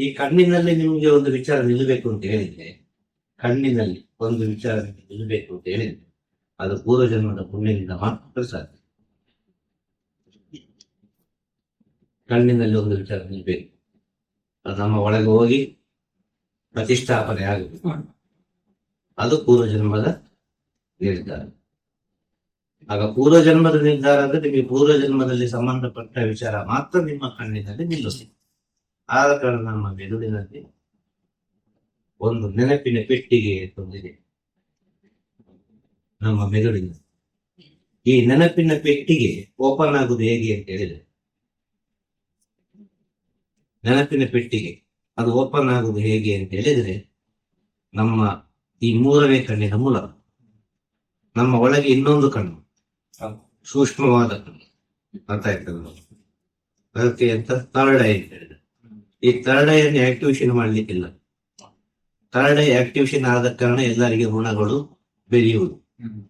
ಈ ಕಣ್ಣಿನಲ್ಲಿ ನಿಮಗೆ ಒಂದು ವಿಚಾರ ನಿಲ್ಲಬೇಕು ಅಂತ ಹೇಳಿದ್ರೆ, ಕಣ್ಣಿನಲ್ಲಿ ಒಂದು ವಿಚಾರ ನಿಲ್ಲಬೇಕು ಅಂತ ಹೇಳಿದ್ರೆ, ಅದು ಪೂರ್ವ ಜನ್ಮದ ಪುಣ್ಯದಿಂದ ಮಾತ್ರ ಸಾಧ್ಯ. ಕಣ್ಣಿನಲ್ಲಿ ಒಂದು ವಿಚಾರ ನಿಲ್ಲಬೇಕು. ಅದು ನಮ್ಮ ಒಳಗೆ ಹೋಗಿ ಪ್ರತಿಷ್ಠಾಪನೆ ಆಗಬೇಕು ಅದು ಪೂರ್ವ ಜನ್ಮದ ನಿರ್ಧಾರ. ಆಗ ಪೂರ್ವ ಜನ್ಮದ ನಿರ್ಧಾರ ಅಂದ್ರೆ ನಿಮಗೆ ಪೂರ್ವ ಜನ್ಮದಲ್ಲಿ ಸಂಬಂಧಪಟ್ಟ ವಿಚಾರ ಮಾತ್ರ ನಿಮ್ಮ ಕಣ್ಣಿನಲ್ಲಿ ನಿಲ್ಲುತ್ತೆ. ಆದ ಕಾರಣ ನಮ್ಮ ಮೆದುಳಿನಲ್ಲಿ ಒಂದು ನೆನಪಿನ ಪೆಟ್ಟಿಗೆ ತಂದಿದೆ ನಮ್ಮ ಮೆದುಳಿನ ಈ ನೆನಪಿನ ಪೆಟ್ಟಿಗೆ ಓಪನ್ ಆಗುದು ಹೇಗೆ ಅಂತ ಹೇಳಿದ್ರೆ, ನೆನಪಿನ ಪೆಟ್ಟಿಗೆ ಅದು ಓಪನ್ ಆಗುದು ಹೇಗೆ ಅಂತ ಹೇಳಿದ್ರೆ, ನಮ್ಮ ಈ ಮೂರನೇ ಕಣ್ಣಿನ ಮೂಲ, ನಮ್ಮ ಒಳಗೆ ಇನ್ನೊಂದು ಕಣ್ಣು, ಸೂಕ್ಷ್ಮವಾದ ಕಣ್ಣು ಅಂತ ಆಯ್ತದ ಅದಕ್ಕೆ ಅಂತ ತರಳ ಅಂತ ಹೇಳಿದ್ರೆ. ಈ ಥರ್ಡ್ ಐಯನ್ನು ಆಕ್ಟಿವೇಶನ್ ಮಾಡ್ಲಿಕ್ಕಿಲ್ಲ. ಥರ್ಡ್ ಐ ಆಕ್ಟಿವೇಶನ್ ಆದ ಕಾರಣ ಎಲ್ಲರಿಗೆ ಋಣಗಳು ಬೆರೆಯುವುದು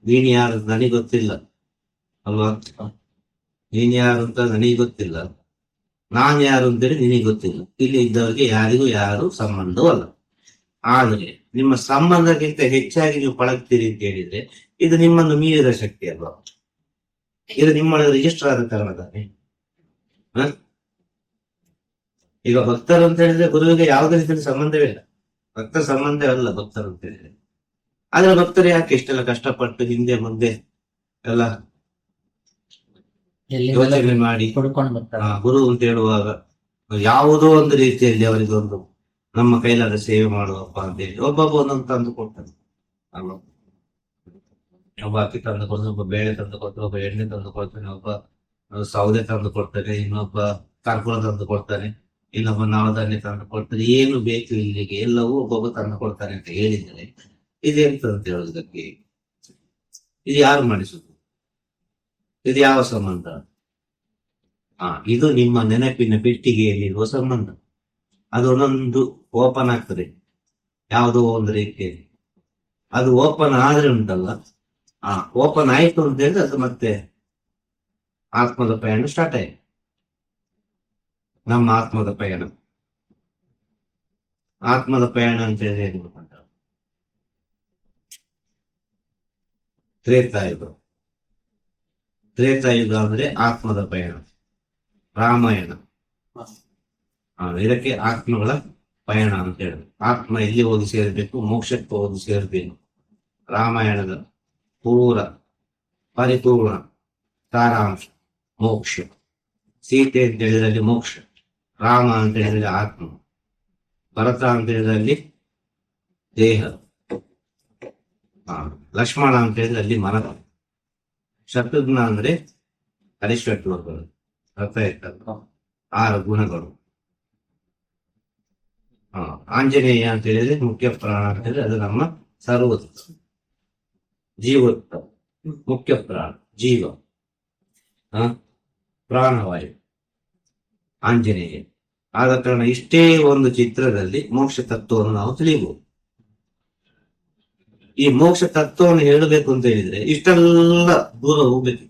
ನೀನು ಯಾರು ನನಗೆ ಗೊತ್ತಿಲ್ಲ. ಅಲ್ವಾ? ನೀನು ಯಾರು ಅಂತ ನನಗೆ ಗೊತ್ತಿಲ್ಲ. ನಾನ್ ಯಾರು ಅಂತೇಳಿ ನಿನಗೆ ಗೊತ್ತಿಲ್ಲ. ಇಲ್ಲಿ ಇದ್ದವರಿಗೆ ಯಾರಿಗೂ ಯಾರು ಸಂಬಂಧವಲ್ಲ ಆದರೆ ನಿಮ್ಮ ಸಂಬಂಧಕ್ಕಿಂತ ಹೆಚ್ಚಾಗಿ ನೀವು ಪಳಗ್ತೀರಿ ಅಂತ ಹೇಳಿದ್ರೆ ಇದು ನಿಮ್ಮನ್ನು ಮೀರಿದ ಶಕ್ತಿ ಅಲ್ವಾ? ಇದು ನಿಮ್ಮ ರಿಜಿಸ್ಟರ್ ಆದ ಕಾರಣ ತಾನೆ? ಈಗ ಭಕ್ತರು ಅಂತ ಹೇಳಿದ್ರೆ ಗುರುವಿಗೆ ಯಾವುದೇ ರೀತಿಯಲ್ಲಿ ಸಂಬಂಧವೇ ಇಲ್ಲ. ಭಕ್ತರ ಸಂಬಂಧ ಅಲ್ಲ ಭಕ್ತರು ಅಂತ ಹೇಳಿದ್ರೆ. ಆದ್ರೆ ಭಕ್ತರು ಯಾಕೆ ಇಷ್ಟೆಲ್ಲ ಕಷ್ಟಪಟ್ಟು ಹಿಂದೆ ಮುಂದೆ ಎಲ್ಲ ಯೋಚನೆ ಮಾಡಿ? ಗುರು ಅಂತ ಹೇಳುವಾಗ ಯಾವುದೋ ಒಂದು ರೀತಿಯಲ್ಲಿ ಅವರಿಗೆ ಒಂದು ನಮ್ಮ ಕೈಲಾದ ಸೇವೆ ಮಾಡುವಪ್ಪ ಅಂತ ಹೇಳಿ ಒಬ್ಬೊಬ್ಬ ಒಂದೊಂದು ತಂದು ಕೊಡ್ತಾನೆ ಅಲ್ವಾ? ಒಬ್ಬ ಅಕ್ಕಿ ತಂದು ಕೊಡ್ತಾನೆ ಒಬ್ಬ ಬೇಳೆ ತಂದು ಕೊಡ್ತಾನೆ ಒಬ್ಬ ಎಣ್ಣೆ ತಂದು ಕೊಡ್ತಾನೆ ಒಬ್ಬ ಸೌದೆ ತಂದು ಕೊಡ್ತಾನೆ ಇನ್ನೊಬ್ಬ ಕರ್ಪೂರ ತಂದು ಕೊಡ್ತಾನೆ ಇನ್ನೊಬ್ಬ ನವಧಾನ್ಯ ತಂದು ಕೊಡ್ತಾರೆ ಏನು ಬೇಕು ಇಲ್ಲಿಗೆ, ಎಲ್ಲವೂ ಒಬ್ಬೊಬ್ಬ ತಂದು ಕೊಡ್ತಾರೆ ಅಂತ ಹೇಳಿದರೆ ಅಂತ ಹೇಳೋದಕ್ಕೆ ಇದು ಯಾರು ಮಾಡಿಸುದು ಇದು ಯಾವ ಸಂಬಂಧ? ಆ, ಇದು ನಿಮ್ಮ ನೆನಪಿನ ಪೆಟ್ಟಿಗೆಯಲ್ಲಿರುವ ಸಂಬಂಧ. ಅದು ಒಂದೊಂದು ಓಪನ್ ಆಗ್ತದೆ, ಯಾವುದೋ ಒಂದು ರೀತಿಯಲ್ಲಿ ಅದು ಓಪನ್ ಆದ್ರೆ ಉಂಟಲ್ಲ, ಆ, ಓಪನ್ ಆಯ್ತು ಅಂತ ಹೇಳಿದ್ರೆ ಅದು ಮತ್ತೆ ಆತ್ಮದ ಪಯಣ ಸ್ಟಾರ್ಟ್ ಆಯ್ತು. ನಮ್ಮ ಆತ್ಮದ ಪಯಣ. ಆತ್ಮದ ಪಯಣ ಅಂತ ಹೇಳಿ ಏನು ಗೊತ್ತುಂಟ? ತ್ರೇತಾಯುಗ. ತ್ರೇತಾಯುಗ ಅಂದ್ರೆ ಆತ್ಮದ ಪಯಣ. ರಾಮಾಯಣ. ಇದಕ್ಕೆ ಆತ್ಮಗಳ ಪಯಣ ಅಂತ ಹೇಳುದು. ಆತ್ಮ ಎಲ್ಲಿ ಹೋಗಿ ಸೇರಬೇಕು, ಮೋಕ್ಷಕ್ಕೆ ಹೋಗಿ ಸೇರಬೇಕು. ರಾಮಾಯಣದ ಪೂರ ಪರಿಪೂರ್ಣ ಸಾರಾಂಶ, ಮೋಕ್ಷ. ಸೀತೆ ಅಂತ ಹೇಳಿದಲ್ಲಿ ಮೋಕ್ಷ. ರಾಮ ಅಂತ ಹೇಳಿದ್ರೆ ಆತ್ಮ ಭರತ ಅಂತ ಹೇಳಿದಲ್ಲಿ ದೇಹ ಆ, ಲಕ್ಷ್ಮಣ ಅಂತ ಹೇಳಿದ್ರೆ ಅಲ್ಲಿ ಮನ ಶತ್ರುಘ್ನ ಅಂದ್ರೆ ಹರಿಶ್ವಟ್ಟುವರ್ಗಳು ಅರ್ಥ ಆರು ಗುಣಗಳು. ಆಂಜನೇಯ ಅಂತ ಹೇಳಿದ್ರೆ ಮುಖ್ಯ ಪ್ರಾಣ ಅಂತ ಹೇಳಿದ್ರೆ ಅದು ನಮ್ಮ ಸರ್ವೋತ್ತ ಜೀವೋತ್ತ ಮುಖ್ಯ ಪ್ರಾಣ ಜೀವ. ಪ್ರಾಣವಾಯು. ಆಂಜನೇಯ. ಆದ ಕಾರಣ ಇಷ್ಟೇ ಒಂದು ಚಿತ್ರದಲ್ಲಿ ಮೋಕ್ಷ ತತ್ವವನ್ನು ನಾವು ತಿಳಿಯಬಹುದು. ಈ ಮೋಕ್ಷ ತತ್ವವನ್ನು ಹೇಳಬೇಕು ಅಂತ ಹೇಳಿದ್ರೆ ಇಷ್ಟೆಲ್ಲ ದೂರ ಹೋಗ್ಬೇಕು.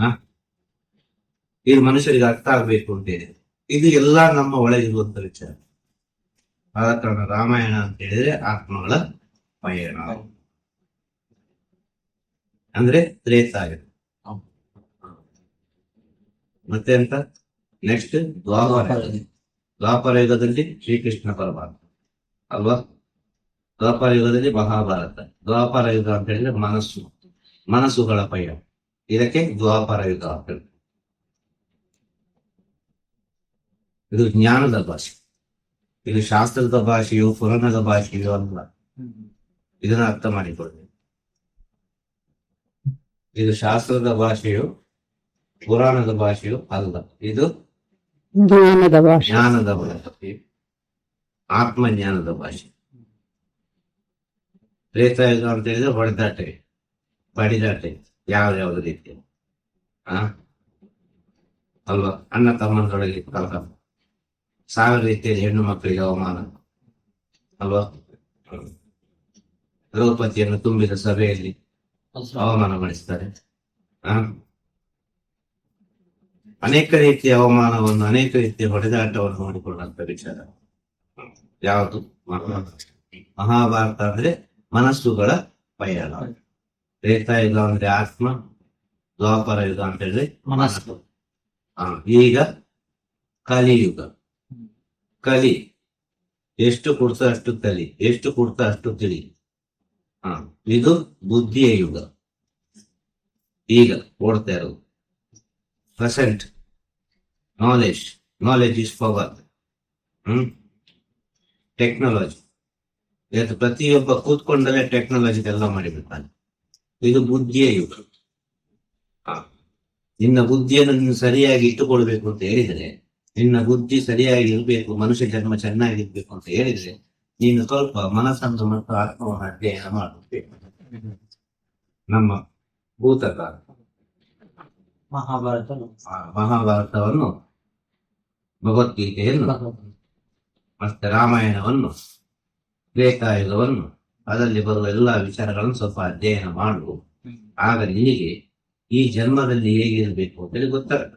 ಹಾ ಇದು ಮನುಷ್ಯರಿಗೆ ಅರ್ಥ ಆಗ್ಬೇಕು ಅಂತ ಹೇಳಿದ್ರೆ. ಇದು ಎಲ್ಲ ನಮ್ಮ ಒಳಗಿರುವಂತ ವಿಚಾರ. ಆದ ಕಾರಣ ರಾಮಾಯಣ ಅಂತ ಹೇಳಿದ್ರೆ ಆತ್ಮಗಳ ಪಯಣ. ಅಂದ್ರೆ ತ್ರೇತಾಯುಗ. ಮತ್ತೆ ಅಂತ ನೆಕ್ಸ್ಟ್ ದ್ವಾಪರ. ದ್ವಾಪರ ಯುಗದಲ್ಲಿ ಶ್ರೀಕೃಷ್ಣ ಪರಮಾತ್ಮ, ಅಲ್ವಾ? ದ್ವಾಪರ ಯುಗದಲ್ಲಿ ಮಹಾಭಾರತ ದ್ವಾಪರ ಯುಗ ಅಂತ ಹೇಳಿದ್ರೆ ಮನಸ್ಸು, ಮನಸ್ಸುಗಳ ಪಯ ಇದಕ್ಕೆ ದ್ವಾಪರ ಯುಗ ಅಂತ. ಇದು ಜ್ಞಾನದ ಭಾಷೆ. ಇದು ಶಾಸ್ತ್ರದ ಭಾಷೆಯು, ಪುರಾಣದ ಭಾಷೆಯು ಅಲ್ಲ. ಇದನ್ನ ಅರ್ಥ ಮಾಡಿಕೊಳ್ಳಿ. ಇದು ಶಾಸ್ತ್ರದ ಭಾಷೆಯು, ಪುರಾಣದ ಭಾಷೆಯು ಅಲ್ಲ. ಇದು ಜ್ಞಾನದ ಭಾಷೆ. ಜ್ಞಾನದ ಭಾಷೆ. ಆತ್ಮಜ್ಞಾನದ ಭಾಷೆ. ತ್ರೇತಾಯುಗ ಅಂತ ಹೇಳಿದ್ರೆ ಹೊಡೆದಾಟ, ಬಡಿದಾಟ, ಯಾವ ಯಾವ ರೀತಿ. ಆ? ಅಲ್ವಾ? ಅಣ್ಣ ತಮ್ಮನೊಳಗೆ ಕಲಕ ಸಾವಿರ ರೀತಿಯಲ್ಲಿ ಹೆಣ್ಣು ಮಕ್ಕಳಿಗೆ ಅವಮಾನ. ಅಲ್ವಾ? ದ್ರೌಪದಿಯನ್ನು ತುಂಬಿದ ಸಭೆಯಲ್ಲಿ ಅವಮಾನ ಮಾಡಿಸ್ತಾರೆ. ಆ? ಅನೇಕ ರೀತಿಯ ಅವಮಾನವನ್ನು, ಅನೇಕ ರೀತಿಯ ಹೊಡೆದಾಟವನ್ನು ಮಾಡಿಕೊಳ್ಳುವಂತ ವಿಚಾರ. ಯಾವುದು? ಮಹಾಭಾರತ ಅಂದ್ರೆ ಮನಸ್ಸುಗಳ ಪಯಣ. ತ್ರೇತಾಯುಗ ಅಂದ್ರೆ ಆತ್ಮ, ದ್ವಾಪರ ಯುಗ ಅಂತ ಹೇಳಿದ್ರೆ ಮನಸ್ಸು. ಈಗ ಕಲಿಯುಗ. ಕಲಿ. ಎಷ್ಟು ಕೊಡ್ತಾ ಅಷ್ಟು ಕಲಿ. ಎಷ್ಟು ಕೊಡ್ತಾ ಅಷ್ಟು ತಿಳಿ. ಇದು ಬುದ್ಧಿಯ ಯುಗ. ಈಗ ಓಡ್ತಾ ಇರೋದು. Present knowledge knowledge is power. Hmm technology ಇವತ್ತು ಪ್ರತಿಯೊಬ್ಬ ಕೂತ್ಕೊಂಡಲ್ಲೇ ಟೆಕ್ನಾಲಜಿ ಎಲ್ಲ ಮಾಡಿಬಿಡ್ತಾನೆ. ಇದು ಬುದ್ಧಿಯೇ ಹ. ನಿನ್ನ ಬುದ್ಧಿಯನ್ನು ನೀನು ಸರಿಯಾಗಿ ಇಟ್ಟುಕೊಳ್ಬೇಕು ಅಂತ ಹೇಳಿದರೆ, ನಿನ್ನ ಬುದ್ಧಿ ಸರಿಯಾಗಿ ಇರಬೇಕು, ಮನುಷ್ಯ ಜನ್ಮ ಚೆನ್ನಾಗಿರ್ಬೇಕು ಅಂತ ಹೇಳಿದ್ರೆ, ನೀನು ಸ್ವಲ್ಪ ಮನಸ್ಸನ್ನು ಮತ್ತು ಆತ್ಮವನ್ನು ಅಧ್ಯಯನ ಮಾಡಬೇಕು ನಮ್ಮ ಭೂತಕಾಲ. ಮಹಾಭಾರತ ಮಹಾಭಾರತವನ್ನು ಭಗವದ್ಗೀತೆಯನ್ನು ಮತ್ತೆ ರಾಮಾಯಣವನ್ನು ತ್ರೇತಾಯುಗವನ್ನು ಅದರಲ್ಲಿ ಬರುವ ಎಲ್ಲಾ ವಿಚಾರಗಳನ್ನು ಸ್ವಲ್ಪ ಅಧ್ಯಯನ ಮಾಡು. ಆಗ ನಿನಗೆ ಈ ಜನ್ಮದಲ್ಲಿ ಹೇಗಿರಬೇಕು ಅಂತೇಳಿ ಗೊತ್ತಾಗುತ್ತೆ.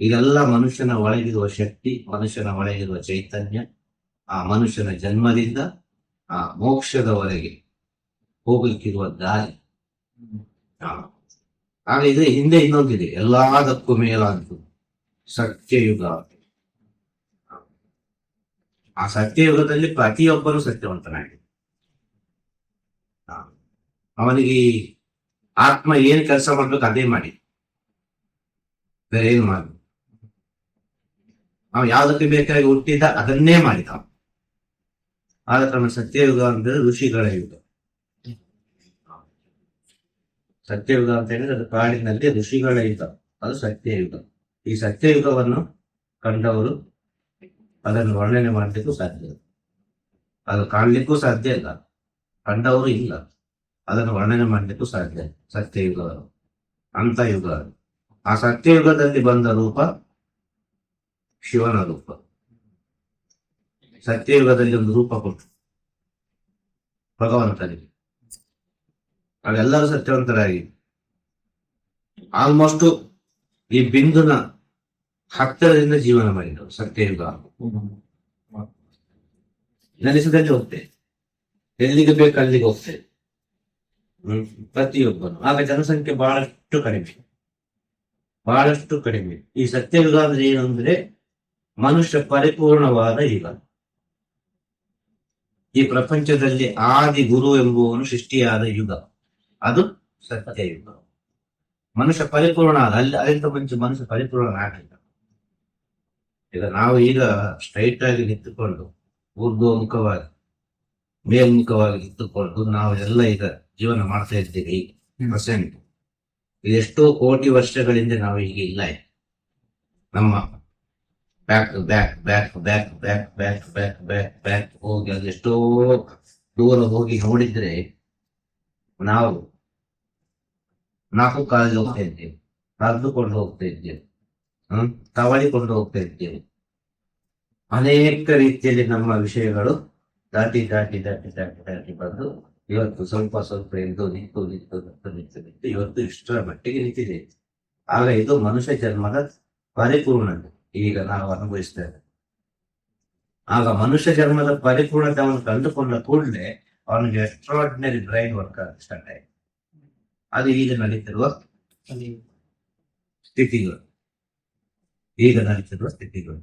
ಇದೆಲ್ಲ ಮನುಷ್ಯನ ಒಳಗಿರುವ ಶಕ್ತಿ ಮನುಷ್ಯನ ಒಳಗಿರುವ ಚೈತನ್ಯ ಆ ಮನುಷ್ಯನ ಜನ್ಮದಿಂದ ಆ ಮೋಕ್ಷದವರೆಗೆ ಹೋಗಲಿಕ್ಕಿರುವ ದಾರಿ. ಆಗ ಇದು ಹಿಂದೆ ಇನ್ನೊಂದಿದೆ. ಎಲ್ಲದಕ್ಕೂ ಮೇಲಾದ್ದು ಸತ್ಯಯುಗ. ಆ ಸತ್ಯಯುಗದಲ್ಲಿ ಪ್ರತಿಯೊಬ್ಬರು ಸತ್ಯವಂತನಾಗಿದೆ. ಅವನಿಗೆ ಆತ್ಮ ಏನ್ ಕೆಲಸ ಮಾಡ್ಬೇಕು ಅದೇ ಮಾಡಿ. ಬೇರೆ ಏನು ಮಾಡ. ಅವ ಯಾವ್ದಕ್ಕೆ ಬೇಕಾಗಿ ಹುಟ್ಟಿದ ಅದನ್ನೇ ಮಾಡಿದ. ಆದ ಕಾರಣ ಸತ್ಯಯುಗ ಅಂದ್ರೆ ಋಷಿಗಳ ಯುಗ. ಸತ್ಯಯುಗ ಅಂತ ಹೇಳಿದ್ರೆ ಅದು ಕಾಡಿನಲ್ಲಿ ಋಷಿಗಳ ಯುಗ. ಅದು ಸತ್ಯಯುಗ. ಈ ಸತ್ಯಯುಗವನ್ನು ಕಂಡವರು ಅದನ್ನು ವರ್ಣನೆ ಮಾಡಲಿಕ್ಕೂ ಸಾಧ್ಯ ಇಲ್ಲ. ಅದು ಕಾಣಲಿಕ್ಕೂ ಸಾಧ್ಯ ಇಲ್ಲ. ಕಂಡವರು ಇಲ್ಲ. ಅದನ್ನು ವರ್ಣನೆ ಮಾಡಲಿಕ್ಕೂ ಸಾಧ್ಯ. ಸತ್ಯಯುಗ ಅಂತ ಯುಗ. ಆ ಸತ್ಯಯುಗದಲ್ಲಿ ಬಂದ ರೂಪ ಶಿವನ ರೂಪ. ಸತ್ಯಯುಗದಲ್ಲಿ ಒಂದು ರೂಪ ಕೊಟ್ಟು ಭಗವಂತನಿಗೆ. ಅವೆಲ್ಲರೂ ಸತ್ಯವಂತರಾಗಿ. ಆಲ್ಮೋಸ್ಟ್ ಈ ಬಿಂದುನ ಹತ್ತಿರದಿಂದ ಜೀವನ ಮಾಡಿದರು ಸತ್ಯಯುಗ. ನೆನೆಸದಲ್ಲಿ ಹೋಗ್ತೆ. ಎಲ್ಲಿಗೆ ಬೇಕು ಅಲ್ಲಿಗೆ ಹೋಗ್ತೆ. ಹ್ಮ್, ಪ್ರತಿಯೊಬ್ಬನು. ಆಗ ಜನಸಂಖ್ಯೆ ಬಹಳಷ್ಟು ಕಡಿಮೆ. ಬಹಳಷ್ಟು ಕಡಿಮೆ. ಈ ಸತ್ಯಯುಗ ಅಂದ್ರೆ ಏನು ಅಂದ್ರೆ ಮನುಷ್ಯ ಪರಿಪೂರ್ಣವಾದ ಯುಗ. ಈ ಪ್ರಪಂಚದಲ್ಲಿ ಆದಿ ಗುರು ಎಂಬುವನು ಸೃಷ್ಟಿಯಾದ ಯುಗ. ಅದು ಸತ್ಯಯುಗ. ಮನುಷ್ಯ ಪರಿಪೂರ್ಣ ಅಲ್ಲಿ ಅದರಿಂದ ಮುಂಚೆ ಮನುಷ್ಯ ಪರಿಪೂರ್ಣ ಆಗಲಿಲ್ಲ ಈಗ ನಾವು ಈಗ ಸ್ಟ್ರೈಟ್ ಆಗಿ ನಿಂತುಕೊಂಡು ಊರ್ಧ್ವಮುಖವಾಗಿ ಮೇಲ್ಮುಖವಾಗಿ ನಿಂತುಕೊಂಡು ನಾವು ಎಲ್ಲ ಈಗ ಜೀವನ ಮಾಡ್ತಾ ಇದ್ದೀವಿ ಪ್ರೆಸೆಂಟ್ ಎಷ್ಟೋ ಕೋಟಿ ವರ್ಷಗಳಿಂದ ನಾವು ಈಗ ಇಲ್ಲ. ನಮ್ಮ back back back back back back back back back ಹೋಗಿ ಅದು ಎಷ್ಟೋ ದೂರ ಹೋಗಿ ನೋಡಿದ್ರೆ ನಾವು ನಾಲ್ಕು ಕಾಲೇಜ್ ಹೋಗ್ತಾ ಇದ್ದೇವೆ ಕರೆದುಕೊಂಡು ಹೋಗ್ತಾ ಇದ್ದೇವೆ ಹ್ಮ್? ತವಳಿಕೊಂಡು ಹೋಗ್ತಾ ಇದ್ದೇವೆ ಅನೇಕ ರೀತಿಯಲ್ಲಿ ನಮ್ಮ ವಿಷಯಗಳು ದಾಟಿ ದಾಟಿ ದಾಟಿ ದಾಟಿ ದಾಟಿ ಬಂದು ಇವತ್ತು ಸ್ವಲ್ಪ ಸ್ವಲ್ಪ ಎದ್ದು ನಿಂತು ನಿಂತು ನಿಂತು ನಿಂತು ನಿಂತು ಇವತ್ತು ಇಷ್ಟರ ಮಟ್ಟಿಗೆ ನಿಂತಿದೆ. ಆಗ ಇದು ಮನುಷ್ಯ ಜನ್ಮದ ಪರಿಪೂರ್ಣತೆ. ಈಗ ನಾವು ಅನುಭವಿಸ್ತೇವೆ ಆಗ ಮನುಷ್ಯ ಜನ್ಮದ ಪರಿಪೂರ್ಣತೆ ಅವನು ಕಂಡುಕೊಂಡ ಕೂಡಲೇ ಅವನಿಗೆ ಎಕ್ಸ್ಟ್ರಾರ್ಡಿನರಿ ಬ್ರೈನ್ ವರ್ಕ್ ಸ್ಟಾರ್ಟ್ ಆಯ್ತು. ಅದು ಈಗ ನಡೀತಿರುವ ಸ್ಥಿತಿಗಳು ಈಗ ನಡೀತಿರುವ ಸ್ಥಿತಿಗಳು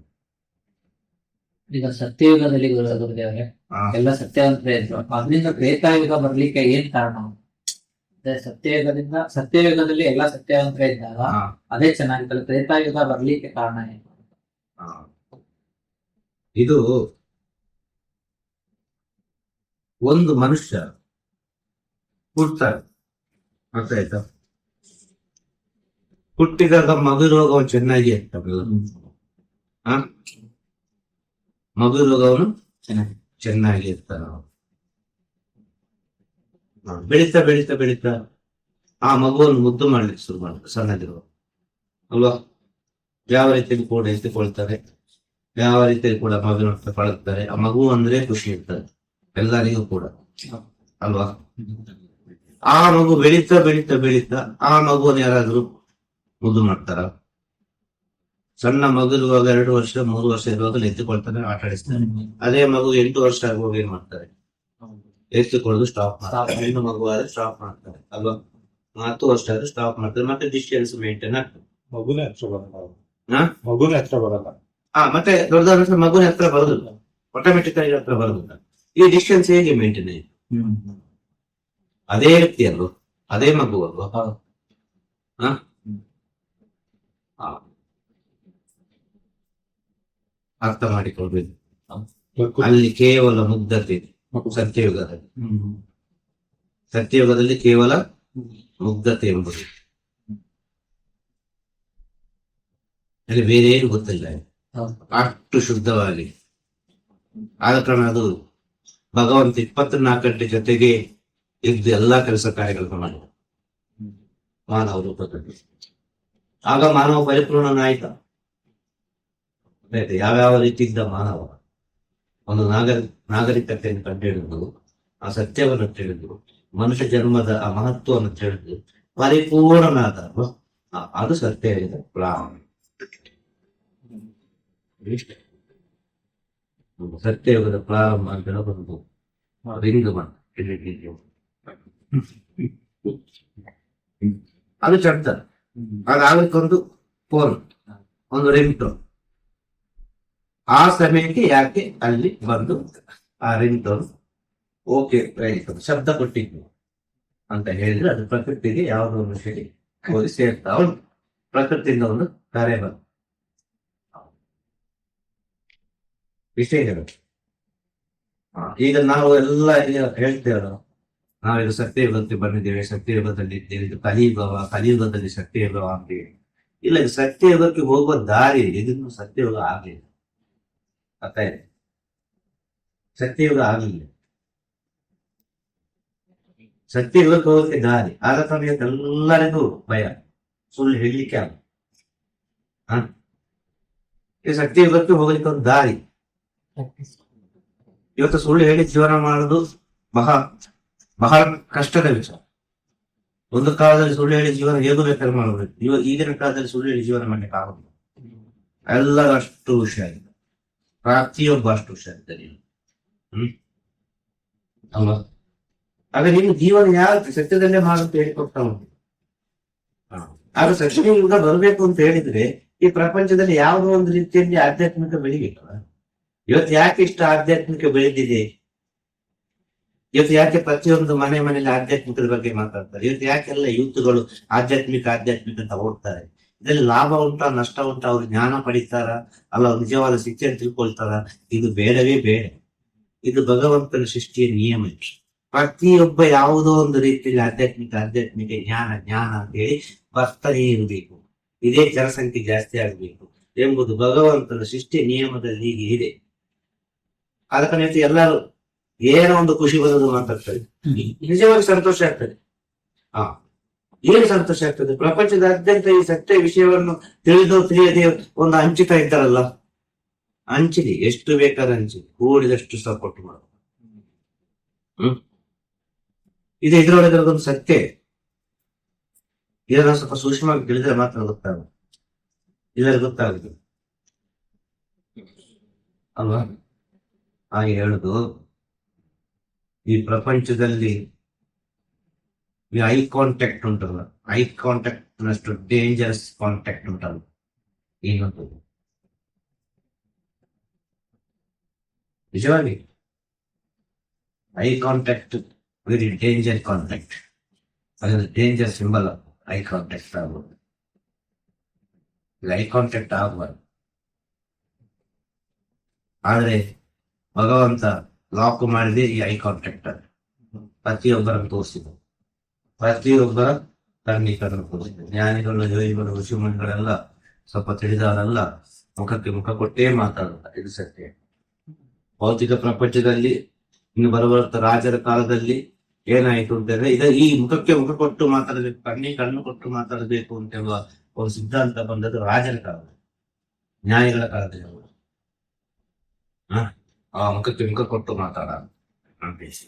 ಈಗ ಸತ್ಯಯುಗದಲ್ಲಿ ಗುರುದೇವರೇ ಎಲ್ಲ ಸತ್ಯ ಇದ್ರು ಅದರಿಂದ ತ್ರೇತಾಯುಗ ಬರ್ಲಿಕ್ಕೆ ಏನ್ ಕಾರಣ? ಸತ್ಯಯುಗದಿಂದ ಸತ್ಯಯುಗದಲ್ಲಿ ಎಲ್ಲ ಸತ್ಯವಂತರೇ ಇದ್ದಾಗ ಅದೇ ಚೆನ್ನಾಗಿತ್ತಲ್ಲ ಪ್ರೇತಾಯುಗ ಬರ್ಲಿಕ್ಕೆ ಕಾರಣ ಏನು? ಇದು ಒಂದು ಮನುಷ್ಯ ಹುಡ್ತಾರೆ ಅರ್ಥ ಆಯ್ತಾ? ಹುಟ್ಟಿದಾಗ ಮಗು ರೋಗವು ಚೆನ್ನಾಗಿ ಇರ್ತದೆ ಆ? ಮಗು ರೋಗವನ್ನು ಚೆನ್ನಾಗಿ ಚೆನ್ನಾಗಿ ಇರ್ತಾನ ಬೆಳೀತಾ ಬೆಳೀತಾ ಬೆಳೀತಾ ಆ ಮಗುವನ್ನು ಮುದ್ದು ಮಾಡ್ಲಿಕ್ಕೆ ಶುರು ಮಾಡ್ತಾರೆ ಸಣ್ಣದಿರುವ ಅಲ್ವಾ? ಯಾವ ರೀತಿಯಲ್ಲಿ ಕೂಡ ಎತ್ತಿಕೊಳ್ತಾರೆ. ಯಾವ ರೀತಿಯಲ್ಲಿ ಕೂಡ ಮಗುವಿನ ಹತ್ರ ಆ ಮಗು ಅಂದ್ರೆ ಖುಷಿ ಇರ್ತದೆ. ಎಲ್ಲರಿಗೂ ಕೂಡ. ಅಲ್ವಾ? ಆ ಮಗು ಬೆಳೀತಾ ಬೆಳೀತಾ ಬೆಳೀತಾ ಆ ಮಗುವನ್ನು ಯಾರಾದ್ರೂ ಮುದ್ದು ಮಾಡ್ತಾರ? ಸಣ್ಣ ಮಗು ಇರುವಾಗ ಎರಡು ವರ್ಷ ಮೂರು ವರ್ಷ ಇರುವಾಗ ಎತ್ತಿಕೊಳ್ತಾನೆ ಆಟ ಆಡಿಸ್ತಾನೆ ಅದೇ ಮಗು ಎಂಟು ವರ್ಷ ಆಗುವಾಗ ಏನ್ ಮಾಡ್ತಾರೆ? ಎತ್ತಿಕೊಳ್ಳೋದು ಸ್ಟಾಪ್ ಮಾಡ್ತಾರೆ. ಹೆಣ್ಣು ಮಗು ಆದ್ರೆ ಸ್ಟಾಪ್ ಮಾಡ್ತಾರೆ ಅಲ್ವಾ? ಹತ್ತು ವರ್ಷ ಆದ್ರೆ ಸ್ಟಾಪ್ ಮಾಡ್ತಾರೆ ಮತ್ತೆ ಡಿಸ್ಟೆನ್ಸ್ ಮೇಂಟೈನ್ ಆಗ್ತದೆ. ಮಗುನೇ ಹತ್ರ ಬರಲ್ಲ ಹಾ? ಮಗುನೇ ಹತ್ರ ಬರಲ್ಲ. ಹಾ ಮತ್ತೆ ದೊಡ್ಡದಾದ ಮಗುನ ಹತ್ರ ಬರೋದಿಲ್ಲ. ಆಟೋಮೆಟಿಕ್ ಆಗಿ ಹತ್ರ ಬರೋದಿಲ್ಲ. ಈ ಡಿಸ್ಟೆನ್ಸ್ ಹೇಗೆ ಮೇಂಟೈನ್ ಆಯ್ತು? ಅದೇ ವ್ಯಕ್ತಿ ಅಲ್ವ? ಅದೇ ಮಗು ಅಲ್ವಾ. ಅರ್ಥ ಮಾಡಿಕೊಳ್ಬೇಕು. ಅಲ್ಲಿ ಕೇವಲ ಮುಗ್ಧತೆ ಇದೆ. ಸತ್ಯಯುಗದಲ್ಲಿ. ಸತ್ಯಯುಗದಲ್ಲಿ ಕೇವಲ ಮುಗ್ಧತೆ ಎಂಬುದು. ಅಲ್ಲಿ ಬೇರೆ ಏನು ಗೊತ್ತಿಲ್ಲ. ಅಷ್ಟು ಶುದ್ಧವಾಗಿ. ಆದ ಕಾರಣ ಅದು ಭಗವಂತ ಇಪ್ಪತ್ನಾಲ್ಕು ಗಂಟೆ ಜೊತೆಗೆ ಇದ್ದು ಎಲ್ಲಾ ಕೆಲಸ ಕಾರ್ಯಗಳನ್ನು ಮಾಡಿದ. ಮಾನವ ರೂಪದಲ್ಲಿ ಆಗ ಮಾನವ ಪರಿಪೂರ್ಣನಾಯ್ತ ಆಯ್ತ. ಯಾವ್ಯಾವ ರೀತಿ ಇದ್ದ ಮಾನವ ಒಂದು ನಾಗರಿ, ನಾಗರಿಕತೆಯನ್ನು ಕಂಡುಹಿಡಿದು ಆ ಸತ್ಯವನ್ನು ತಿಳಿದು ಮನುಷ್ಯ ಜನ್ಮದ ಆ ಮಹತ್ವವನ್ನು ತಿಳಿದು ಪರಿಪೂರ್ಣನಾದ ಅದು ಸತ್ಯ ಇದೆ ಇಷ್ಟೇ. ಸತ್ಯಯುಗದ ಪ್ರಾರಂಭ ಅಂತ ಹೇಳಬಹುದು ರಿಂಗ್ ಬಂತು ಅದು ಚಡ್ತ ಅದಾಗಲಿಕ್ಕೊಂದು ಫೋನ್ ಒಂದು ರಿಂಟು. ಆ ಸಮಯಕ್ಕೆ ಯಾಕೆ ಅಲ್ಲಿ ಬಂದು ಆ ರಿಂಗ್ ಟೋನ್ ಓಕೆ ಶಬ್ದ ಕೊಟ್ಟಿದ್ದು ಅಂತ ಹೇಳಿದ್ರೆ ಅದು ಪ್ರಕೃತಿಗೆ ಯಾವುದೋ ಒಂದು ಶೈಲಿ ಹೋಗಿ ಸೇರ್ತಾ ಉಂಟು. ಪ್ರಕೃತಿಯಿಂದ ಒಂದು ಕರೆ ಬಂತು. ವಿಷಯ ಆ, ಈಗ ನಾವು ಎಲ್ಲ ಈಗ ಸತ್ಯ ಸತ್ಯಯುಗಕ್ಕೆ ಬಂದಿದ್ದೇವೆ. ಸತ್ಯಯುಗದಲ್ಲಿ ಇದ್ದೇವೆ. ಇದು ಕಲಿಯುಗವ ಕಲಿಯುಗದಲ್ಲಿ ಸತ್ಯಯುಗವ ಅಂತ ಹೇಳಿ ಇಲ್ಲ ಇದು ಸತ್ಯಯುಗಕ್ಕೆ ಹೋಗುವ ದಾರಿ ಇದನ್ನು ಸತ್ಯಯುಗ ಆಗಲಿಲ್ಲ. ಅರ್ಥ ಇದೆ ಸತ್ಯಯುಗ ಆಗಲಿಲ್ಲ. ಸತ್ಯಯುಗಕ್ಕೆ ಹೋಗಕ್ಕೆ ದಾರಿ. ಆದ ಸಮಯಕ್ಕೆ ಎಲ್ಲರಿಗೂ ಭಯ. ಸುಳ್ಳು ಹೇಳಲಿಕ್ಕೆ ಆಗ ಈ ಸತ್ಯಯುಗಕ್ಕೆ ಹೋಗ್ಲಿಕ್ಕೆ ಒಂದು ದಾರಿ. ಇವತ್ತು ಸುಳ್ಳು ಹೇಳಿ ಜೀವನ ಮಾಡೋದು ಬಹಳ ಬಹಳ ಕಷ್ಟದ ವಿಷಯ ಒಂದು ಕಾಲದಲ್ಲಿ ಸುಳ್ಳು ಹೇಳಿ ಜೀವನ ಹೇಗೂ ಬೇಕಾದ್ರೆ ಮಾಡಬೇಕು ಇವಾಗ ಈಗಿನ ಕಾಲದಲ್ಲಿ ಸುಳ್ಳು ಹೇಳಿ ಜೀವನ ಮಾಡ್ಲಿಕ್ಕೆ ಆಗುದಿಲ್ಲ. ಎಲ್ಲರೂ ಅಷ್ಟು ಹುಷಾರಿದೆ. ಪ್ರತಿಯೊಬ್ಬ ಅಷ್ಟು ಹುಷಾರಿದ್ದಾರೆ ಹ್ಮ್? ಅಲ್ವಾ? ಆದ್ರೆ ನಿಮ್ ಜೀವನ ಯಾವ ಸತ್ಯದಲ್ಲೇ ಮಾಡುತ್ತೆ ಹೇಳಿಕೊಡ್ತಾ ಉಂಟು. ಆಗ ಸತ್ಯಯುಗ ಬರಬೇಕು ಅಂತ ಹೇಳಿದ್ರೆ ಈ ಪ್ರಪಂಚದಲ್ಲಿ ಯಾವುದೋ ಒಂದು ರೀತಿಯಲ್ಲಿ ಆಧ್ಯಾತ್ಮಿಕ ಬೆಳಿಬೇಕಲ್ಲ. ಇವತ್ತು ಯಾಕೆ ಇಷ್ಟು ಆಧ್ಯಾತ್ಮಿಕ ಬೆಳೆದಿದೆ? ಇವತ್ತು ಯಾಕೆ ಪ್ರತಿಯೊಂದು ಮನೆ ಮನೆಯಲ್ಲಿ ಆಧ್ಯಾತ್ಮಿಕದ ಬಗ್ಗೆ ಮಾತಾಡ್ತಾರೆ? ಇವತ್ತು ಯಾಕೆಲ್ಲ ಯೂತ್ಗಳು ಆಧ್ಯಾತ್ಮಿಕ ಆಧ್ಯಾತ್ಮಿಕ ಅಂತ ಓಡ್ತಾರೆ? ಇದರಲ್ಲಿ ಲಾಭ ಉಂಟಾ, ನಷ್ಟ ಉಂಟಾ? ಅವ್ರು ಜ್ಞಾನ ಪಡಿತಾರ? ಅಲ್ಲ, ಅವ್ರು ನಿಜವಾದ ಶಿಕ್ಷಣ ತಿಳ್ಕೊಳ್ತಾರ? ಇದು ಬೇಡವೇ ಬೇಡ. ಇದು ಭಗವಂತನ ಸೃಷ್ಟಿಯ ನಿಯಮ. ಪ್ರತಿಯೊಬ್ಬ ಯಾವುದೋ ಒಂದು ರೀತಿಯಲ್ಲಿ ಆಧ್ಯಾತ್ಮಿಕ ಆಧ್ಯಾತ್ಮಿಕ ಜ್ಞಾನ ಜ್ಞಾನ ಅಂತ ಹೇಳಿ ಬರ್ತಾನೆ ಇರಬೇಕು. ಇದೇ ಜನಸಂಖ್ಯೆ ಜಾಸ್ತಿ ಆಗಬೇಕು ಎಂಬುದು ಭಗವಂತನ ಸೃಷ್ಟಿಯ ನಿಯಮದಲ್ಲಿ ಹೀಗೆ ಇದೆ. ಆದ ಎಲ್ಲರೂ ಏನೋ ಒಂದು ಖುಷಿ ಬರೋದು ಮಾತಾಡ್ತಾರೆ ನಿಜವಾಗಿ ಸಂತೋಷ ಆಗ್ತದೆ. ಹಾ. ಏನು ಸಂತೋಷ ಆಗ್ತದೆ? ಪ್ರಪಂಚದಾದ್ಯಂತ ಈ ಸತ್ಯ ವಿಷಯವನ್ನು ತಿಳಿದು ತಿಳಿಯದೆ ಒಂದು ಹಂಚಿತ ಇದ್ದಾರಲ್ಲ. ಹಂಚಿಲಿ ಎಷ್ಟು ಬೇಕಾದ ಹಂಚಿಲಿ ಕೂಡಿದಷ್ಟು ಸಪೋರ್ಟ್ ಮಾಡ ಹ್ಮ್. ಇದು ಇದರೊಳಗೆ ಒಂದು ಸತ್ಯ. ಇದೆ. ಇದನ್ನ ಸ್ವಲ್ಪ ಸೂಕ್ಷ್ಮವಾಗಿ ತಿಳಿದ್ರೆ ಮಾತ್ರ ಗೊತ್ತಾಗ ಇಲ್ಲದ್ರೆ ಗೊತ್ತಾಗುತ್ತೆ. ಅಲ್ವಾ? ಹಾಗೆ ಹೇಳುದು. ಈ ಪ್ರಪಂಚದಲ್ಲಿ ಈ ಐ ಕಾಂಟ್ಯಾಕ್ಟ್ ಉಂಟಲ್ಲ ಐ ಕಾಂಟ್ಯಾಕ್ಟ್ ನಷ್ಟು ಡೇಂಜರಸ್ ಕಾಂಟ್ಯಾಕ್ಟ್ ಉಂಟಲ್ಲ ಇನ್ನೊಂದು ನಿಜವಾಗಿ eye contact very danger contact ಅದೊಂದು ಡೇಂಜರ್ ಸಿಂಬಲ್ ಐ ಕಾಂಟ್ಯಾಕ್ಟ್ ಆಗೋದು ಐ ಕಾಂಟ್ಯಾಕ್ಟ್ ಆಗಬಾರ್ದು ಆದ್ರೆ ಭಗವಂತ ಲಾಕ್ ಮಾಡಿದೆ ಈ ಐ ಕಾಂಟ್ಯಾಕ್ಟ್ ಅಲ್ಲಿ. ಪ್ರತಿಯೊಬ್ಬರನ್ನು ತೋರಿಸಿದ. ಪ್ರತಿಯೊಬ್ಬರ ಕಣ್ಣಿಕರನ್ನು ತೋರಿಸಿದ. ಜ್ಞಾನಿಗಳು, ಯೋಗಿಗಳು, ಋಷಿಮುನಿಗಳೆಲ್ಲ ಸ್ವಲ್ಪ ತಿಳಿದವರೆಲ್ಲ ಮುಖಕ್ಕೆ ಮುಖ ಕೊಟ್ಟೇ ಮಾತಾಡಲ್ಲ ಇದು ಸತ್ಯ. ಭೌತಿಕ ಪ್ರಪಂಚದಲ್ಲಿ ಇನ್ನು ಬರುವ ರಾಜರ ಕಾಲದಲ್ಲಿ ಏನಾಯಿತು ಅಂತಂದ್ರೆ ಇದ ಈ ಮುಖಕ್ಕೆ ಮುಖ ಕೊಟ್ಟು ಮಾತಾಡಬೇಕು, ಕಣ್ಣಿ ಕಣ್ಣು ಕೊಟ್ಟು ಮಾತಾಡಬೇಕು ಅಂತ ಹೇಳುವ ಒಂದು ಸಿದ್ಧಾಂತ ಬಂದದ್ದು ರಾಜರ ಕಾಲದಲ್ಲಿ ನ್ಯಾಯಗಳ ಕಾಲದಲ್ಲಿ. ಮುಖಕ್ಕೆ ಮುಖ ಕೊಟ್ಟು ಮಾತಾಡ ಅಂತ ಹೇಳಿ.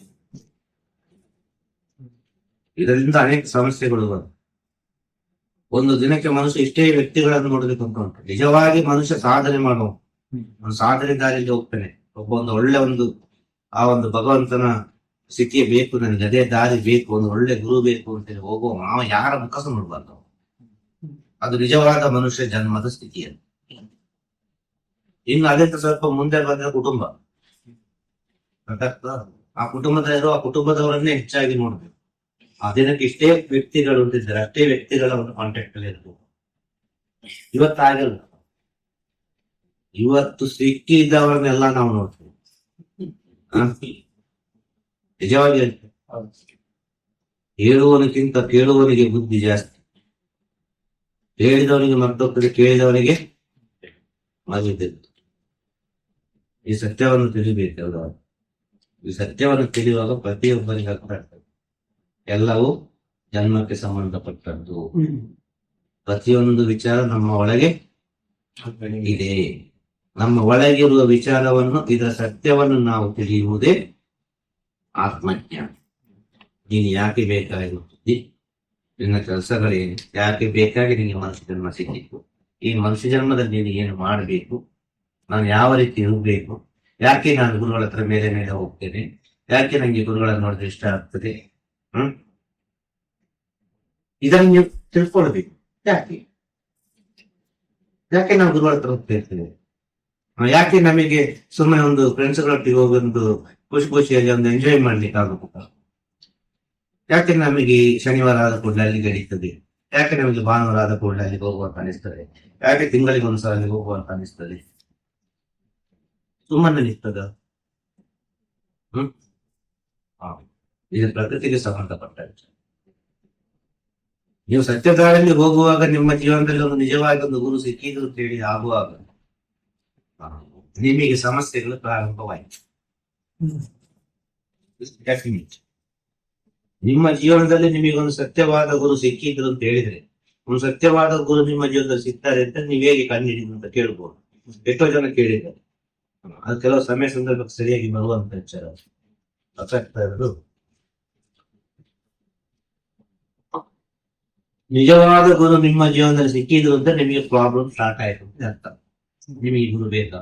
ಇದರಿಂದ ಅನೇಕ ಸಮಸ್ಯೆಗಳು ಒಂದು ದಿನಕ್ಕೆ ಮನುಷ್ಯ ಇಷ್ಟೇ ವ್ಯಕ್ತಿಗಳನ್ನು ನೋಡಬೇಕು ಅಂತ ಉಂಟು ನಿಜವಾಗಿ ಮನುಷ್ಯ ಸಾಧನೆ ಮಾಡುವ ಸಾಧನೆ ದಾರಿಯಲ್ಲಿ ಹೋಗ್ತಾನೆ ಒಬ್ಬ ಒಂದು ಒಳ್ಳೆ ಒಂದು ಆ ಒಂದು ಭಗವಂತನ ಸ್ಥಿತಿ ಬೇಕು ನನಗೆ ಅದೇ ದಾರಿ ಬೇಕು ಒಂದು ಒಳ್ಳೆ ಗುರು ಬೇಕು ಅಂತೇಳಿ ಹೋಗುವ ಮಾವ ಯಾರ ಮುಖಸ ನೋಡ್ಬಾರ್ದು ಅದು ನಿಜವಾದ ಮನುಷ್ಯ ಜನ್ಮದ ಸ್ಥಿತಿಯನ್ನು ಇನ್ನು ಅದಕ್ಕೆ ಸ್ವಲ್ಪ ಮುಂದೆ ಬಂದ್ರೆ ಕುಟುಂಬ? ಆ ಕುಟುಂಬದಲ್ಲಿರೋ ಆ ಕುಟುಂಬದವರನ್ನೇ ಹೆಚ್ಚಾಗಿ ನೋಡಬೇಕು. ಆ ದಿನಕ್ಕೆ ಇಷ್ಟೇ ವ್ಯಕ್ತಿಗಳು ಅಂತಿದ್ದಾರೆ, ಅಷ್ಟೇ ವ್ಯಕ್ತಿಗಳ ಒಂದು ಕಾಂಟ್ಯಾಕ್ಟ್ ಅಲ್ಲಿ ಇರ್ಬೇಕು ಇವತ್ತಾಗಲ್ಲ. ಇವತ್ತು ಸಿಕ್ಕಿದ್ದವರನ್ನೆಲ್ಲ ನಾವು ನೋಡ್ತೀವಿ? ನಿಜವಾಗಿ ಹೇಳುವನಿಗಿಂತ ಕೇಳುವನಿಗೆ ಬುದ್ಧಿ ಜಾಸ್ತಿ. ಹೇಳಿದವನಿಗೆ ಮತ್ತೊಬ್ಬರು ಕೇಳಿದವನಿಗೆ ಮಗಿದ್ದು ಈ ಸತ್ಯವನ್ನು ತಿಳಿಬೇಕು ಎಲ್ಲರೂ. ಈ ಸತ್ಯವನ್ನು ತಿಳಿಯುವಾಗ ಪ್ರತಿಯೊಬ್ಬರಿಗೆ ಅರ್ಥ ಆಗ್ತದೆ ಎಲ್ಲವೂ ಜನ್ಮಕ್ಕೆ ಸಂಬಂಧಪಟ್ಟದ್ದು. ಪ್ರತಿಯೊಂದು ವಿಚಾರ ನಮ್ಮ ಒಳಗೆ ಇದೆ. ನಮ್ಮ ಒಳಗಿರುವ ವಿಚಾರವನ್ನು ಇದರ ಸತ್ಯವನ್ನು ನಾವು ತಿಳಿಯುವುದೇ ಆತ್ಮಜ್ಞಾನ ನೀನು ಯಾಕೆ ಬೇಕಾಗಿರುತ್ತಿ ನಿನ್ನ ಕೆಲಸಗಳೇನು ಯಾಕೆ ಬೇಕಾಗಿ ನಿನಗೆ ಮನಸ್ಸು ಜನ್ಮ ಸಿಕ್ಕಿತ್ತು? ಈ ಮನುಷ್ಯ ಜನ್ಮದಲ್ಲಿ ನೀನು ಏನು ಮಾಡಬೇಕು? ನಾನು ಯಾವ ರೀತಿ ಇರಬೇಕು? ಯಾಕೆ ನಾನು ಗುರುಗಳ ಹತ್ರ ಮೇಲೆ ಮೇಲೆ ಹೋಗ್ತೇನೆ? ಯಾಕೆ ನನಗೆ ಗುರುಗಳನ್ನು ನೋಡಿದ್ರೆ ಇಷ್ಟ ಆಗ್ತದೆ? ಹ್ಮ್? ಇದನ್ನು ನೀವು ತಿಳ್ಕೊಳ್ಬೇಕು. ಯಾಕೆ? ಯಾಕೆ ನಾವು ಗುರುಗಳ ಹತ್ರ ಹೋಗ್ತಾ ಇರ್ತೇವೆ? ಯಾಕೆ ನಮಗೆ ಸುಮ್ಮನೆ ಒಂದು ಫ್ರೆಂಡ್ಸ್ಗಳೊಟ್ಟಿಗೆ ಹೋಗಿ ಒಂದು ಖುಷಿ ಖುಷಿಯಾಗಿ ಒಂದು ಎಂಜಾಯ್ ಮಾಡ್ಲಿಕ್ಕೆ ಆಗುತ್ತಾ ಯಾಕೆ ನಮಗೆ ಶನಿವಾರ ಆದ ಕೂಡಲೇ ಅಲ್ಲಿ ಗಡೀತದೆ ಯಾಕೆ ನಮಗೆ ಭಾನುವಾರ ಆದ ಕೂಡಲೇ ಅಲ್ಲಿಗೆ ಹೋಗುವಂತ ಅನಿಸ್ತದೆ? ಯಾಕೆ ತಿಂಗಳಿಗೆ ಒಂದ್ಸಲ ಅಲ್ಲಿ ಹೋಗುವಂತ ಅನಿಸ್ತದೆ? ನಿಸ್ತದ ಹ್ಮ್. ಇದು ಪ್ರಕೃತಿಗೆ ಸಂಬಂಧಪಟ್ಟ ನೀವು ಸತ್ಯದಾರಿಯಲ್ಲಿ ಹೋಗುವಾಗ ನಿಮ್ಮ ಜೀವನದಲ್ಲಿ ಒಂದು ನಿಜವಾಗಿ ಒಂದು ಗುರು ಸಿಕ್ಕಿದ್ರು ಅಂತ ಹೇಳಿ ಆಗುವಾಗ ನಿಮಗೆ ಸಮಸ್ಯೆಗಳು ಪ್ರಾರಂಭವಾಯಿತು. ನಿಮ್ಮ ಜೀವನದಲ್ಲಿ ನಿಮಗೊಂದು ಸತ್ಯವಾದ ಗುರು ಸಿಕ್ಕಿದ್ರು ಅಂತ ಹೇಳಿದ್ರೆ, ಒಂದು ಸತ್ಯವಾದ ಗುರು ನಿಮ್ಮ ಜೀವನದಲ್ಲಿ ಸಿಗ್ತಾರೆ ಅಂತ ನೀವು ಹೇಗೆ ಕಂಡುಹಿಡಿದು ಅಂತ ಕೇಳ್ಬೋದು. ಎಷ್ಟೋ ಜನ ಕೇಳಿದ್ದಾರೆ. ಅದು ಕೆಲವು ಸಮಯ ಸಂದರ್ಭಕ್ಕೆ ಸರಿಯಾಗಿ ಬರುವಂತ ವಿಚಾರ ಅರ್ಥ ಆಗ್ತಾ ಇರೋದು ನಿಜವಾದ ಗುರು ನಿಮ್ಮ ಜೀವನದಲ್ಲಿ ಸಿಕ್ಕಿದ್ರು ಅಂತ ನಿಮಗೆ ಪ್ರಾಬ್ಲಮ್ ಸ್ಟಾರ್ಟ್ ಆಯ್ತು ಅಂತ ಅರ್ಥ. ನಿಮಗೆ ಗುರು ಬೇಕಾ?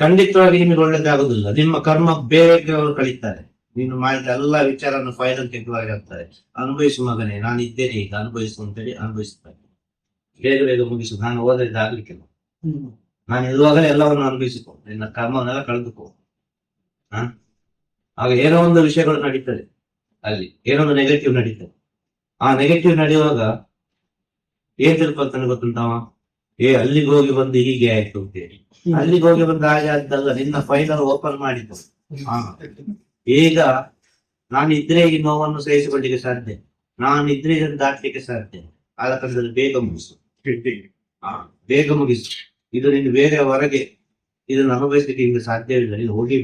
ಖಂಡಿತವಾಗಿ ನಿಮಗೆ ಒಳ್ಳೇದಾಗುದಿಲ್ಲ. ನಿಮ್ಮ ಕರ್ಮ ಬೇರೆ ಅವರು ಕಳೀತಾರೆ. ನೀನು ಮಾಡಿದ ಎಲ್ಲ ವಿಚಾರವನ್ನು ಫೈನಲ್ ತೆಗೆದುವಾಗಿ ಆಗ್ತಾರೆ ಅನುಭವಿಸು ಮಗನೇ ನಾನು ಇದ್ದೇನೆ ಈಗ, ಅನುಭವಿಸು ಅಂತೇಳಿ ಅನುಭವಿಸ್ತಾರೆ. ಬೇಗ ಬೇಗ ಮುಗಿಸು ನಾನು ಹೋದ್ರೆ ಆಗ್ಲಿಕ್ಕಿಲ್ಲ ನಾನು ಇರುವಾಗಲೇ ಎಲ್ಲವನ್ನು ಅನುಭವಿಸಿಕೊ ನಿನ್ನ ಕರ್ಮವನ್ನೆಲ್ಲ ಕಳೆದುಕೋ ಹ? ಆಗ ಏನೋ ಒಂದು ವಿಷಯಗಳು ನಡೀತದೆ ಅಲ್ಲಿ. ಏನೋ ಒಂದು ನೆಗೆಟಿವ್ ನಡೀತದೆ. ಆ ನೆಗೆಟಿವ್ ನಡೆಯುವಾಗ ಏನ್ ತಿಳ್ಕೊಳ್ತಾನೆ ಗೊತ್ತುಂಟವ ಏ ಅಲ್ಲಿಗೆ ಹೋಗಿ ಬಂದು ಹೀಗೆ ಆಯ್ತು ಅಂತೇಳಿ. ಅಲ್ಲಿಗೆ ಹೋಗಿ ಬಂದು ಹಾಗೆ ಆದ್ದಲ್ಲ ನಿನ್ನ ಫೈನಲ್ ಓಪನ್ ಮಾಡಿದ್ದು. ಈಗ ನಾನು ಇದ್ರೆ ಈ ನೋವನ್ನು ಸಹಿಸಿಕೊಳ್ಳಿಕ್ಕೆ ಸಾಧ್ಯ ನಾನು ಇದ್ರೆ ಇದನ್ನು ದಾಟ್ಲಿಕ್ಕೆ ಸಾಧ್ಯ ಆದ ಕಾರಣದಲ್ಲಿ ಬೇಗ ಮುಗಿಸು. ಬೇಗ ಮುಗಿಸಿ. ಇದು ನೀನು ಬೇರೆ ಹೊರಗೆ ಇದನ್ನು ಅನುಭವಿಸಲಿಕ್ಕೆ ನಿಮ್ಗೆ ಸಾಧ್ಯವಿಲ್ಲ. ನೀನು ಹೋಗಿ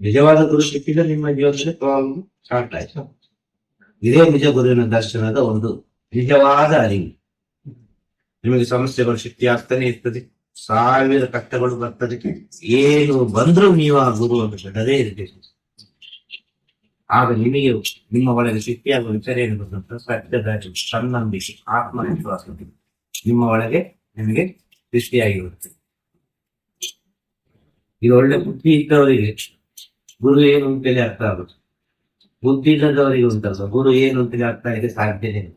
ನಿಜವಾದ ಗುರು ಸಿಕ್ಕಿದ್ರೆ ನಿಮ್ಮ ಜೀವನದಲ್ಲಿ ಪ್ರಾಬ್ಲಮ್ ಸ್ಟಾರ್ಟ್ ಆಯ್ತು. ಇದೇ ನಿಜ ಗುರುವಿನ ದರ್ಶನದ ಒಂದು ನಿಜವಾದ ಅರಿವು. ನಿಮಗೆ ಸಮಸ್ಯೆಗಳು ಶಕ್ತಿ ಆಗ್ತಾನೆ ಇರ್ತದೆ. ಸಾವಿರ ಕಷ್ಟಗಳು ಬರ್ತದೆ. ಏನು ಬಂದ್ರೂ ನೀವು ಆ ಗುರುವನ್ನು ಬಿಡದೇ ಇರಬೇಕು. ಆಗ ನಿಮಗೆ ನಿಮ್ಮ ಒಳಗೆ ಶಕ್ತಿಯಾಗುವ ವಿಚಾರ ಏನು ಗೊತ್ತುಂಟ ಸತ್ಯದ ತನ್ನಂಬಿಕೆ ಆತ್ಮವಿಶ್ವಾಸ ನಿಮ್ಮ ಒಳಗೆ ನಿಮಗೆ ಸೃಷ್ಟಿಯಾಗಿರುತ್ತೆ ಇದು ಒಳ್ಳೆ ಬುದ್ಧಿ ಇದ್ದವರಿಗೆ ಗುರು ಏನು ಅಂತೇಳಿ ಅರ್ಥ ಆಗುತ್ತೆ ಬುದ್ಧಿ ಇಲ್ಲದವರಿಗೆ ಉಂಟಲ್ಲ ಗುರು ಏನು ಅಂತೇಳಿ ಅರ್ಥ ಆಗಲಿಕ್ಕೆ ಸಾಧ್ಯನೇ ಇಲ್ಲ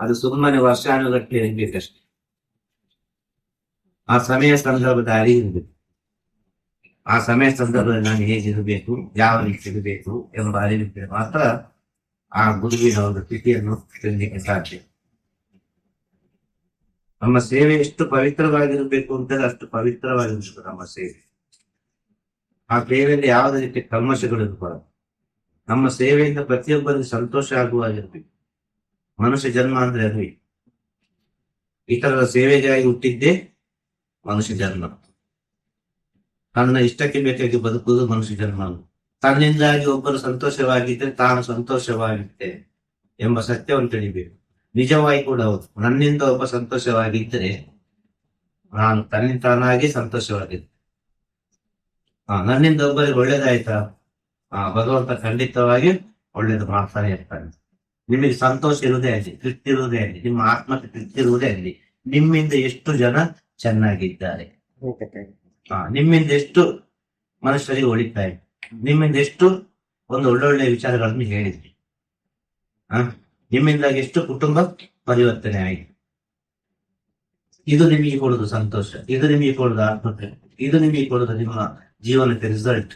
ಅದು ಸುಮ್ಮನೆ ವರ್ಷಾನುಗಟ್ಟಲೆ ಇರ್ಬೇಕಷ್ಟೆ ಆ ಸಮಯ ಸಂದರ್ಭದ ಅರಿವು ಇರ್ಬೇಕು ಆ ಸಮಯ ಸಂದರ್ಭದಲ್ಲಿ ನಾನು ಹೇಗಿರಬೇಕು ಯಾವ ರೀತಿ ಇರಬೇಕು ಎಂಬ ಅರಿವಿದ್ದರೆ ಮಾತ್ರ ಆ ಗುರುವಿನ ಒಂದು ಸ್ಥಿತಿಯನ್ನು ತಿಳಿಯಲಿಕ್ಕೆ ಸಾಧ್ಯ. ನಮ್ಮ ಸೇವೆ ಎಷ್ಟು ಪವಿತ್ರವಾಗಿರಬೇಕು ಅಂತ ಅಷ್ಟು ಪವಿತ್ರವಾಗಿರಬೇಕು ನಮ್ಮ ಸೇವೆ. ಆ ಸೇವೆಯಲ್ಲಿ ಯಾವುದೇ ರೀತಿ ಕಲ್ಮಶಗಳು ಇರಬಾರದು ನಮ್ಮ ಸೇವೆಯಿಂದ ಪ್ರತಿಯೊಬ್ಬರಿಗೂ ಸಂತೋಷ ಆಗುವಾಗಿರ್ಬೇಕು. ಮನುಷ್ಯ ಜನ್ಮ ಅಂದ್ರೆ ಅದೇ. ಇತರರ ಸೇವೆಗಾಗಿ ಹುಟ್ಟಿದ್ದೇ ಮನುಷ್ಯ ಜನ್ಮ. ತನ್ನ ಇಷ್ಟಕ್ಕೆ ಬೇಕಾಗಿ ಬದುಕುವುದು ಮನುಷ್ಯ ಜನ್ಮ. ತನ್ನಿಂದಾಗಿ ಒಬ್ಬರು ಸಂತೋಷವಾಗಿದ್ದರೆ ತಾನು ಸಂತೋಷವಾಗಿರ್ತೇನೆ ಎಂಬ ಸತ್ಯವನ್ನು ತಿಳಿಬೇಕು. ನಿಜವಾಗಿ ಕೂಡ ಹೌದು. ನನ್ನಿಂದ ಒಬ್ಬ ಸಂತೋಷವಾಗಿದ್ದರೆ ನಾನು ತನ್ನಿಂದ ತಾನಾಗಿ ಸಂತೋಷವಾಗಿದ್ದೆ. ಆ, ನನ್ನಿಂದ ಒಬ್ಬರಿಗೆ ಒಳ್ಳೇದಾಯ್ತಾ? ಆ, ಭಗವಂತ ಖಂಡಿತವಾಗಿ ಒಳ್ಳೇದು ಮಾಡ್ತಾನೆ ಇರ್ತಾನೆ. ನಿಮಗೆ ಸಂತೋಷ ಇರುವುದೇ ಅಲ್ಲಿ ತೃಪ್ತಿ ಇರುವುದೇ ಅಲ್ಲಿ ನಿಮ್ಮ ಆತ್ಮಕ್ಕೆ ತೃಪ್ತಿ ಇರುವುದೇ ಅಲ್ಲಿ ನಿಮ್ಮಿಂದ ಎಷ್ಟು ಜನ ಚೆನ್ನಾಗಿದ್ದಾರೆ? ನಿಮ್ಮಿಂದ ಎಷ್ಟು ಮನುಷ್ಯರಿಗೆ ಒಳಿತಾಯಿ ನಿಮ್ಮಿಂದ ಎಷ್ಟು ಒಂದು ಒಳ್ಳೊಳ್ಳೆ ವಿಚಾರಗಳನ್ನು ಹೇಳಿದ್ರಿ. ಆ, ನಿಮ್ಮಿಂದಾಗಿ ಎಷ್ಟು ಕುಟುಂಬ ಪರಿವರ್ತನೆ ಆಗಿದೆ. ಇದು ನಿಮಗೆ ಕೊಡುದು ಸಂತೋಷ. ಇದು ನಿಮಗೆ ಕೊಡುದು ಆತ್ಮತೆ ಇದು ನಿಮಗೆ ಕೊಡುದು ನಿಮ್ಮ ಜೀವನಕ್ಕೆ ರಿಸಲ್ಟ್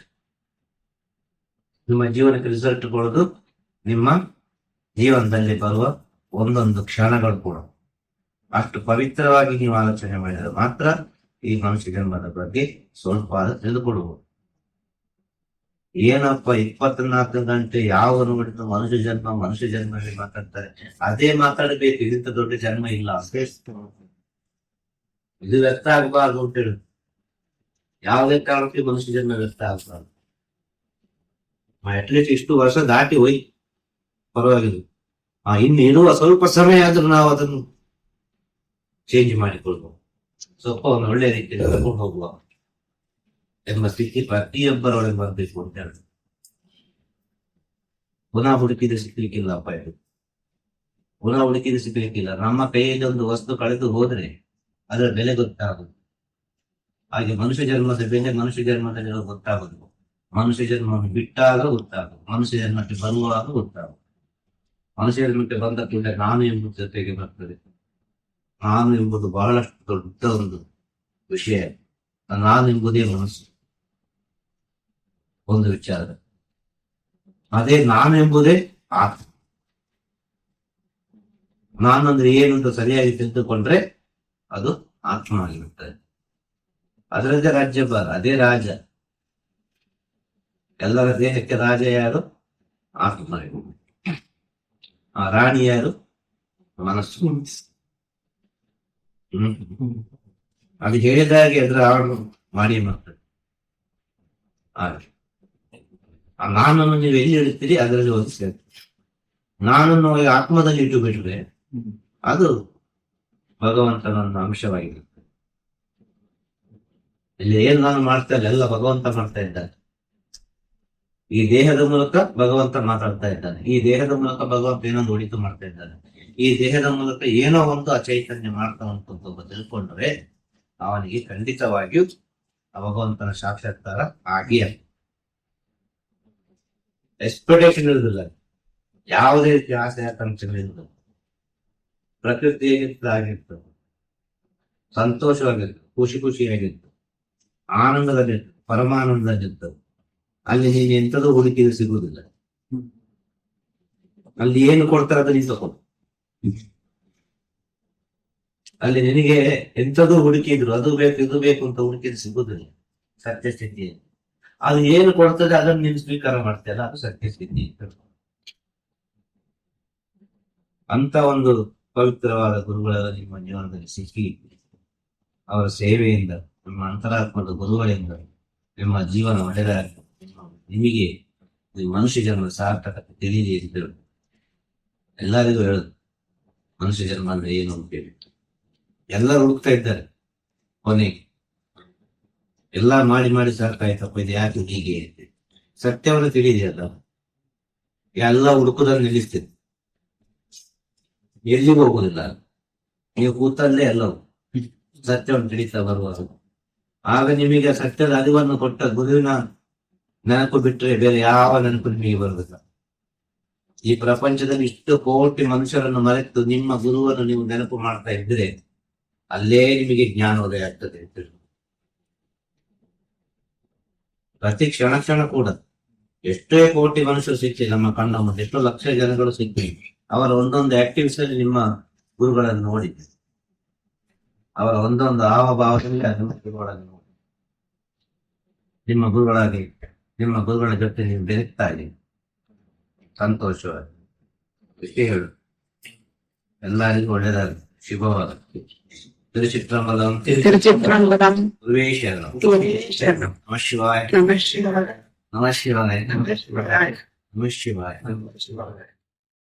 ನಿಮ್ಮ ಜೀವನಕ್ಕೆ ರಿಸಲ್ಟ್ ಕೊಡೋದು ನಿಮ್ಮ ಜೀವನದಲ್ಲಿ ಬರುವ ಒಂದೊಂದು ಕ್ಷಣಗಳು ಕೂಡ. ಅಷ್ಟು ಪವಿತ್ರವಾಗಿ ನೀವು ಆಲೋಚನೆ ಮಾಡಿದರೆ ಮಾತ್ರ ಈ ಮನುಷ್ಯ ಜನ್ಮದ ಬಗ್ಗೆ ಸ್ವಲ್ಪ ತಿಳಿದುಕೊಡ್ಬೋದು ತಿಳಿದುಕೊಳ್ಳಬಹುದು ಏನಪ್ಪ ಇಪ್ಪತ್ನಾಲ್ಕು ಗಂಟೆ ಯಾವ ನೋಡಿದ್ರು ಮನುಷ್ಯ ಜನ್ಮ ಮನುಷ್ಯ ಜನ್ಮದಲ್ಲಿ ಮಾತಾಡ್ತಾರೆ? ಅದೇ ಮಾತಾಡಬೇಕು ಇದಕ್ಕಿಂತ ದೊಡ್ಡ ಜನ್ಮ ಇಲ್ಲ. ಇದು ವ್ಯರ್ಥ ಆಗಬಾರ್ದು ಅಂತ ಹೇಳಿ ಯಾವುದೇ ಕಾರಣಕ್ಕೆ ಮನುಷ್ಯ ಜನ್ಮ ವ್ಯರ್ಥ ಆಗಬಾರ್ದು. ಅಟ್ಲೀಸ್ಟ್ ಇಷ್ಟು ವರ್ಷ ದಾಟಿ ಹೋಯ್ ಪರವಾಗಿಲ್ಲ. ಇರುವ ಸ್ವಲ್ಪ ಸಮಯ ಆದ್ರೂ ನಾವು ಅದನ್ನು ಚೇಂಜ್ ಮಾಡಿಕೊಳ್ಬಹುದು ಸ್ವಲ್ಪ ಒಂದು ಒಳ್ಳೆ ರೀತಿಯಲ್ಲಿ ಕರ್ಕೊಂಡು ಹೋಗುವ. ಎಂಬ ಸ್ಥಿತಿ ಪ್ರತಿಯೊಬ್ಬರೊಳಗೆ ಬರಬೇಕು ಅಂತ ಹೇಳಿ. ಪುನಃ ಹುಡುಕಿದ್ರೆ ಸಿಗ್ಲಿಕ್ಕಿಲ್ಲ ಅಪ್ಪ ಇದು. ಪುನಃ ಹುಡುಕಿದ್ರೆ ಸಿಗ್ಲಿಕ್ಕಿಲ್ಲ. ನಮ್ಮ ಕೈಯಲ್ಲಿ ಒಂದು ವಸ್ತು ಕಳೆದು ಹೋದ್ರೆ ಅದರ ಬೆಲೆ ಗೊತ್ತಾಗುದು ಹಾಗೆ ಮನುಷ್ಯ ಜನ್ಮದ ಬೆಲೆ ಮನುಷ್ಯ ಜನ್ಮದಲ್ಲಿ ಗೊತ್ತಾಗುದು ಮನುಷ್ಯ ಜನ್ಮ ಬಿಟ್ಟಾಗ ಗೊತ್ತಾಗುದು ಮನುಷ್ಯ ಜನ್ಮಕ್ಕೆ ಬರುವಾಗ ಗೊತ್ತಾಗುದು ಮನುಷ್ಯ ಜನ್ಮಕ್ಕೆ ಬಂದ ಕೂಡ ನಾನು ಎಂಬುದು ಜೊತೆಗೆ ಬರ್ತದೆ. ನಾನು ಎಂಬುದು ಬಹಳಷ್ಟು ದೊಡ್ಡ ಒಂದು ವಿಷಯ. ನಾನು ಎಂಬುದೇ ಮನಸ್ಸು. ಒಂದು ವಿಚಾರ. ಅದೇ ನಾನು ಎಂಬುದೇ ಆತ್ಮ. ನಾನಂದ್ರೆ ಏನು ಅಂತ ಸರಿಯಾಗಿ ತಿಳಿದುಕೊಂಡ್ರೆ ಅದು ಆತ್ಮ ಆಗಿರುತ್ತದೆ ಅದರದ್ದೇ ರಾಜ್ಯಭಾರ ಅದೇ ರಾಜ. ಎಲ್ಲರ ದೇಹಕ್ಕೆ ರಾಜ ಯಾರು? ಆತ್ಮ ಆ ರಾಣಿ ಯಾರು? ಮನಸ್ಸು. ಅದು ಹೇಳಿದಾಗೆ ಅದ್ರ ಅವನು ಮಾಡಿ ಮಾಡ್ತದೆ ಹಾಗೆ. ನಾನನ್ನು ನೀವು ಎಲ್ಲಿ ಹೇಳ್ತೀರಿ ಅದರಲ್ಲಿ ಒಂದು ಸೇರ್ತದೆ ನಾನನ್ನು ಆತ್ಮದಲ್ಲಿ ಇಟ್ಟು ಬಿಟ್ರೆ ಅದು ಭಗವಂತನ ಅಂಶವಾಗಿರುತ್ತೆ. ಇಲ್ಲಿ ಏನ್ ನಾನು ಮಾಡ್ತಾ ಇಲ್ಲ, ಎಲ್ಲ ಭಗವಂತ ಮಾಡ್ತಾ ಇದ್ದಾನೆ ಈ ದೇಹದ ಮೂಲಕ ಭಗವಂತ ಮಾತಾಡ್ತಾ ಇದ್ದಾನೆ. ಈ ದೇಹದ ಮೂಲಕ ಭಗವಂತ ಏನೊಂದು ಉಳಿತು ಮಾಡ್ತಾ ಇದ್ದಾನೆ. ಈ ದೇಹದ ಮೂಲಕ ಏನೋ ಒಂದು ಅಚೈತನ್ಯ ಮಾಡ್ತಾ ಉಂಟು ತಿಳ್ಕೊಂಡ್ರೆ ಅವನಿಗೆ ಖಂಡಿತವಾಗಿಯೂ ಭಗವಂತನ ಸಾಕ್ಷಾತ್ಕಾರ ಆಗಿಯ ಎಕ್ಸ್ಪೆಕ್ಟೇಷನ್ ಇರುವುದಿಲ್ಲ. ಯಾವುದೇ ರೀತಿ ಆಸೆ ಆಕಾಂಕ್ಷೆಗಳಿಂದ ಪ್ರಕೃತಿ ಆಗಿರ್ತದೆ ಸಂತೋಷವಾಗಿರ್ತದೆ, ಖುಷಿ ಖುಷಿಯಾಗಿರ್ತದೆ, ಆನಂದದಲ್ಲಿರ್ತದೆ, ಪರಮಾನಂದದಲ್ಲಿರ್ತದೆ. ಅಲ್ಲಿ ನೀನು ಎಂಥದೂ ಹುಡುಕಿದ್ರೆ ಸಿಗುವುದಿಲ್ಲ. ಅಲ್ಲಿ ಏನು ಕೊಡ್ತಾರೆ ಅದನ್ನ ನೀನು ತಗೊಂಡು ಅಲ್ಲಿ ನಿನಗೆ ಎಂಥದ್ದು ಹುಡುಕಿದ್ರು, ಅದು ಬೇಕು, ಇದು ಬೇಕು ಅಂತ ಹುಡುಕಿದ್ರೆ ಸಿಗುದಿಲ್ಲ ಸತ್ಯ ಸ್ಥಿತಿ ಅದು ಏನು ಕೊಡ್ತದೆ ಅದನ್ನು ನೀನು ಸ್ವೀಕಾರ ಮಾಡ್ತೀಯಲ್ಲ ಅದು ಸತ್ಯ ಸ್ಥಿತಿ ಅಂತ ಒಂದು ಪವಿತ್ರವಾದ ಗುರುಗಳ ನಿಮ್ಮ ಜೀವನದಲ್ಲಿ ಸಿಕ್ಕಿ, ಅವರ ಸೇವೆಯಿಂದ, ನಿಮ್ಮ ಅಂತರಾತ್ಮದ ಗುರುಗಳಿಂದ ನಿಮ್ಮ ಜೀವನ ಒಳ್ಳೆಯದಾಗಿ ನಿಮಗೆ ಮನುಷ್ಯ ಜನ್ಮ ಸಾರ್ಥಕತೆ ತಿಳಿಯಲಿ ಅಂತ ಎಲ್ಲರಿಗೂ ಹೇಳುದು ಮನುಷ್ಯ ಜನ್ಮ ಅಂದ್ರೆ ಏನು ಅಂತ ಹೇಳಿ. ಎಲ್ಲರೂ ಹುಡುಕ್ತಾ ಇದ್ದಾರೆ. ಕೊನೆಗೆ. ಎಲ್ಲ ಮಾಡಿ ಮಾಡಿ ಸಾಕಾಯ್ತಪ್ಪ ಇದು ಯಾಕೆ ಹೀಗೆ ಸತ್ಯವನ್ನು ತಿಳಿದೆಯಲ್ಲ ಎಲ್ಲ ಹುಡುಕುದನ್ನು ನಿಲ್ಲಿಸ್ತಿದೆ ಎಲ್ಲಿಗೂ ಹೋಗುದಿಲ್ಲ. ನೀವು ಕೂತಲ್ಲೇ ಎಲ್ಲವೂ. ಸತ್ಯವನ್ನು ತಿಳಿತಾ ಬರುವಾಗ. ಆಗ ನಿಮಗೆ ಸತ್ಯದ ಅರಿವನ್ನು ಕೊಟ್ಟ ಗುರುವಿನ ನೆನಪು ಬಿಟ್ಟರೆ ಬೇರೆ ಯಾವ ನೆನಪು ನಿಮಗೆ ಬರುವುದಿಲ್ಲ. ಈ ಪ್ರಪಂಚದಲ್ಲಿ ಇಷ್ಟು ಕೋಟಿ ಮನುಷ್ಯರನ್ನು ಮರೆತು ನಿಮ್ಮ ಗುರುವನ್ನು ನೀವು ನೆನಪು ಮಾಡ್ತಾ ಇದ್ರೆ ಅಲ್ಲೇ ನಿಮಗೆ ಜ್ಞಾನೋದಯ ಆಗ್ತದೆ ಪ್ರತಿ ಕ್ಷಣ ಕ್ಷಣ ಕೂಡ ಎಷ್ಟೇ ಕೋಟಿ ಮನುಷ್ಯರು ಸಿಕ್ಕಿ, ನಮ್ಮ ಕಣ್ಣ ಮುಂದೆ ಎಷ್ಟೋ ಲಕ್ಷ ಜನಗಳು ಸಿಕ್ಕಿ, ಅವರ ಒಂದೊಂದು ಆಕ್ಟಿವಿಟೀಸ್ ಅಲ್ಲಿ ನಿಮ್ಮ ಗುರುಗಳನ್ನು ನೋಡಿ ಅವರ ಒಂದೊಂದು ಹಾವಭಾವದಲ್ಲಿ ನಿಮ್ಮ ಗುರುಗಳನ್ನು ನಿಮ್ಮ ಗುರುಗಳಾಗಿ, ನಿಮ್ಮ ಗುರುಗಳ ಜೊತೆ ನೀವು ಇದ್ದೀರಿ. സന്തോഷമായി വിഷയമുണ്ട് എന്നാലും വളരെ ശുഭമാണ് തിരുച്ചിത്രമ്പലം തിരുച്ചിത്രമ്പലം നമ ശിവായ നമ ശിവായ നമ ശിവായ നമ ശിവായ